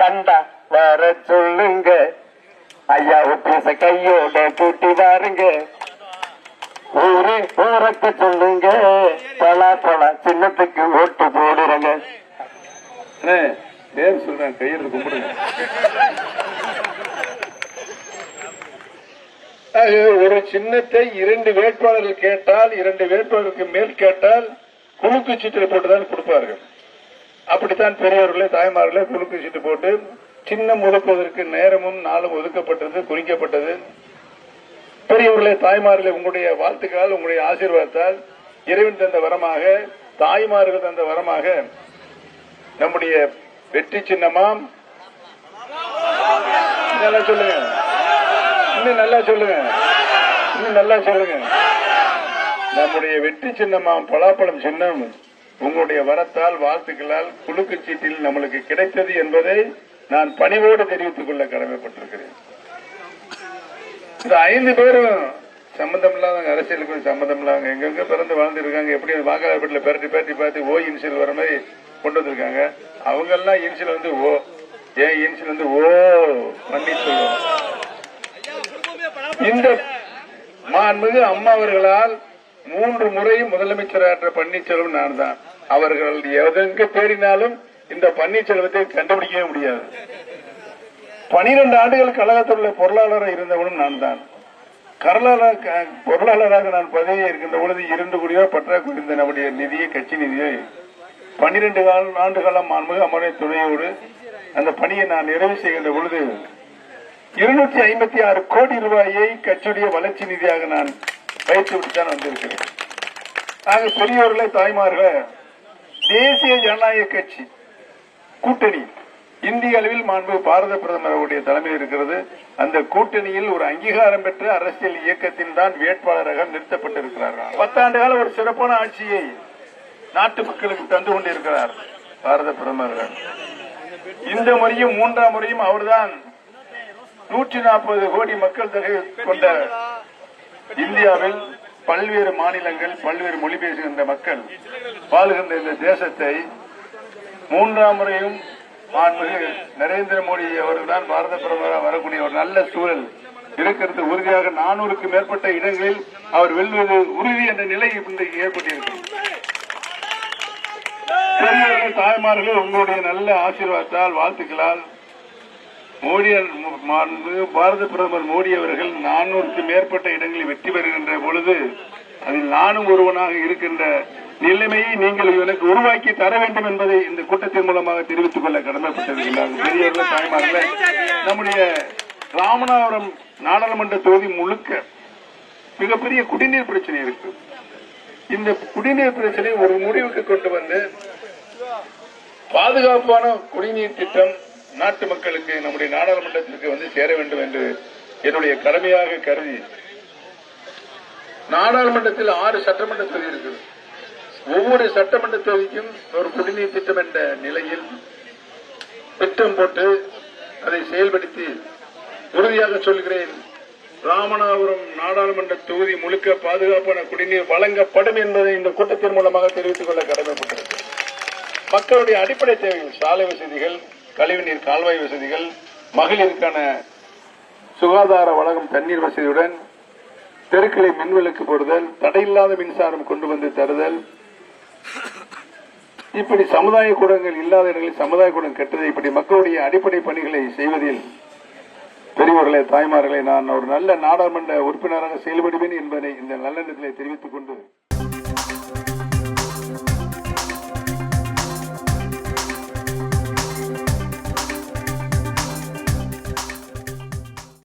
கண்டா வர சொல்லுங்க. ஐயா பேச கையோட கூட்டி வாருங்க. ஊரே போறக்க சொல்லுங்க. பலா பலா சின்னத்துக்கு ஓட்டு போடுறங்க. பேர் சொல்றேன் கையெழுத்து கும்பிடுங்க. ஒரு சின்னத்தை இரண்டு வேட்பாளர்கள் கேட்டால் இரண்டு வேட்பாளருக்கு மேல் கேட்டால் குலுக்கு சீட்டில் போட்டுதான் கொடுப்பார்கள் அப்படித்தான் பெரியவர்களே தாய்மார்களே குலுக்கு சீட்டு போட்டு சின்னம் ஒதுக்குவதற்கு நேரமும் நாளும் ஒதுக்கப்பட்டது குறிக்கப்பட்டது. பெரியவர்களே தாய்மார்களே உங்களுடைய வாழ்த்துக்களால் உங்களுடைய ஆசீர்வாதத்தால் இறைவன் தந்த வரமாக தாய்மார்கள் தந்த வரமாக நம்முடைய வெற்றி சின்னமாம் நல்லா சொல்லுங்க. இன்னும் நல்லா சொல்லுங்க. இன்னும் நல்லா சொல்லுங்க. நம்முடைய வெற்றி சின்னமாம் பலாப்பழம் சின்னம். உங்களுடைய வரத்தால் வாழ்த்துக்களால் குலுக்கு சீட்டில் நம்மளுக்கு கிடைத்தது என்பதை நான் பணிவோடு தெரிவித்துக் கொள்ள கடமைப்பட்டிருக்கிறேன். இந்த ஐந்து பேரும் சம்பந்தம் இல்லாத அரசியலுக்கு சம்பந்தம் இல்லாதவங்க எங்கெங்க பிறந்து வாழ்ந்துருக்காங்க எப்படி வாக்காளர் பெட்டில பெரட்டி பெரட்டி பார்த்து ஓ இன்சியல் வர மாதிரி கொண்டு வந்திருக்காங்க. அவங்க எல்லாம் இன்சியல் வந்து ஓ ஏன் இன்சியல் வந்து ஓ பன்னீர்செல்வம் இந்த மாண்புமிகு அம்மா அவர்களால் மூன்று முறையும் முதலமைச்சராற்ற பன்னீர்செல்வம் நான் தான் அவர்கள் எதெங்க தேடினாலும் இந்த பன்னீர்செல்வத்தை கண்டுபிடிக்கவே முடியாது. பனிரெண்டு ஆண்டுகள் கழகத்துள்ள பொருளாளராக இருந்தவனும் நான் தான் கரலாளர் பொருளாளராக நான் பதவியில் இருக்கின்ற பொழுது இரண்டு கோடியோ பற்றாக்குறை இருந்த நம்முடைய நிதியை கட்சி நிதியை பன்னிரண்டு ஆண்டு காலம் மாண்புமிகு அமரின் துணையோடு அந்த பணியை நான் நிறைவு செய்கின்ற பொழுது இருநூற்றி ஐம்பத்தி ஆறு கோடி ரூபாயை கட்சியுடைய வளர்ச்சி நிதியாக நான் பயிற்சி விட்டுத்தான் தான் ஆக பெரியவர்களே தாய்மார்களே தேசிய ஜனநாயக கட்சி கூட்டணி இந்திய அளவில் மாண்பு பாரத பிரதமர் அவருடைய தலைமையில் இருக்கிறது. அந்த கூட்டணியில் ஒரு அங்கீகாரம் பெற்ற அரசியல் இயக்கத்தின் தான் வேட்பாளராக நிறுத்தப்பட்டிருக்கிறார்கள். பத்தாண்டு கால ஒரு சிறப்பான ஆட்சியை நாட்டு மக்களுக்கு தந்து கொண்டிருக்கிறார் பாரத பிரதமர்கள். இந்த முறையும் மூன்றாம் முறையும் அவர்தான் நூற்றி நாற்பது கோடி மக்கள் தொகை கொண்ட இந்தியாவில் பல்வேறு மாநிலங்கள் பல்வேறு மொழி பேசுகின்ற மக்கள் வாழ்கின்ற இந்த தேசத்தை மூன்றாம் முறையும் மாண்புமிகு நரேந்திர மோடி அவர்கள்தான் பாரத பிரதமராக வரக்கூடிய ஒரு நல்ல சூழல். இருக்கிறது. உறுதியாக நானூறுக்கு மேற்பட்ட இடங்களில் அவர் வெல்வது உறுதி என்ற நிலை இன்றைக்கு ஏற்பட்டிருக்கிறது. பெரியவர்கள் தாய்மார்கள் உங்களுடைய நல்ல ஆசீர்வாதத்தால் வாழ்த்துக்களால் மோடி பாரத பிரதமர் மோடி அவர்கள் நானூறுக்கு மேற்பட்ட இடங்களில் வெற்றி பெறுகின்ற பொழுது அதில் நானும் ஒருவனாக இருக்கின்ற நிலைமையை நீங்கள் எனக்கு உருவாக்கி தர வேண்டும் என்பதை இந்த கூட்டத்தின் மூலமாக தெரிவித்துக் கொள்ள கடமைப்பட்டிருக்கிறார்கள் பெரியவர்கள் தாய்மார்களே நம்முடைய ராமநாதபுரம் நாடாளுமன்ற தொகுதி முழுக்க மிகப்பெரிய குடிநீர் பிரச்சனை இருக்கு. இந்த குடிநீர் பிரச்சனை ஒரு முடிவுக்கு கொண்டு வந்து பாதுகாப்பான குடிநீர் திட்டம் நாட்டு மக்களுக்கு நம்முடைய நாடாளுமன்றத்திற்கு வந்து சேர வேண்டும் என்று என்னுடைய கடமையாக கருதி நாடாளுமன்றத்தில் ஆறு சட்டமன்ற தொகுதி இருக்குது. ஒவ்வொரு சட்டமன்ற தொகுதிக்கும் ஒரு குடிநீர் திட்டம் என்ற நிலையில் திட்டம் போட்டு அதை செயல்படுத்தி உறுதியாக சொல்கிறேன் ராமநாதபுரம் நாடாளுமன்ற தொகுதி முழுக்க பாதுகாப்பான குடிநீர் வழங்கப்படும் என்பதை இந்த கூட்டத்தின் மூலமாக தெரிவித்துக் கொள்ள கடமைப்பட்டிருக்கிறது மக்களுடைய அடிப்படை தேவைகள் சாலை வசதிகள் கழிவுநீர் கால்வாய் வசதிகள் மகளிருக்கான சுகாதார வழங்கும் தண்ணீர் வசதியுடன் தெருக்களை மின்விளக்கு போடுதல் தடையில்லாத மின்சாரம் கொண்டு வந்து தருதல். இப்படி சமுதாய கூடங்கள் இல்லாத இடங்களில் சமுதாய கூடம் கட்டுதல் இப்படி மக்களுடைய அடிப்படை பணிகளை செய்வதில் பெரியவர்களே தாய்மார்களே நான் ஒரு நல்ல நாடாளுமன்ற உறுப்பினராக செயல்படுவேன் என்பதை இந்த நல்லெண்ணத்திலே தெரிவித்துக் கொண்டு